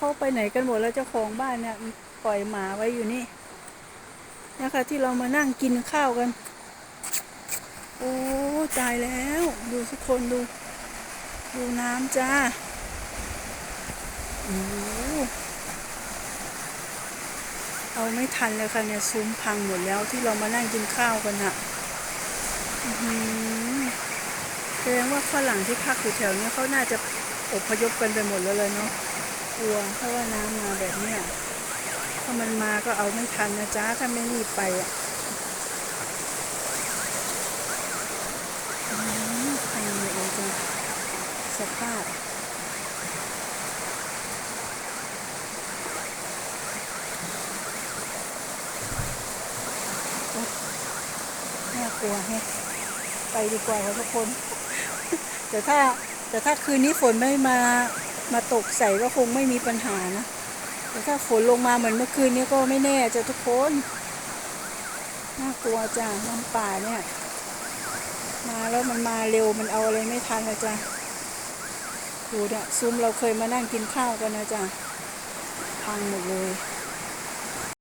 เขาไปไหนกันหมดแล้วเจ้าของบ้านเนี่ยปล่อยหมาไว้อยู่นี่นะคะ ที่เรามานั่งกินข้าวกัน โอ้ตายแล้ว ดูทุกคนดู ดูน้ำจ้าโอ้เอาไม่ทันเลยค่ะเนี่ยซุ้มพังหมดแล้วที่เรามานั่งกินข้าวกันอะอื้อหือแสดงว่าฝรั่งที่พักอยู่แถวเนี้ยเขาน่าจะอพยพกันไปหมดแล้วเลยเนาะ กลัวเพราะว่าน้ำมาแบบเนี้ยถ้ามันมาก็เอาไม่ทันนะจ๊ะถ้าไม่รีบไปอะทำยังหมดเลยจ้ะสภาพน่ากลัวแฮะไปดีกว่าค่ะทุกคน แต่ถ้าแต่ถ้าคืนนี้ฝนไม่มา มาตกใส่ก็คงไม่มีปัญหานะ แต่ถ้าฝนลงมาเหมือนเมื่อคืนนี้ก็ไม่แน่จะทุกคน น่ากลัวจ้ะน้ำป่าเนี่ย มาแล้วมันมาเร็วมันเอาอะไรไม่ทันเลยจ้ะดูเนี่ยซุ้มเราเคยมานั่งกินข้าวกันนะจ้ะพังหมดเลย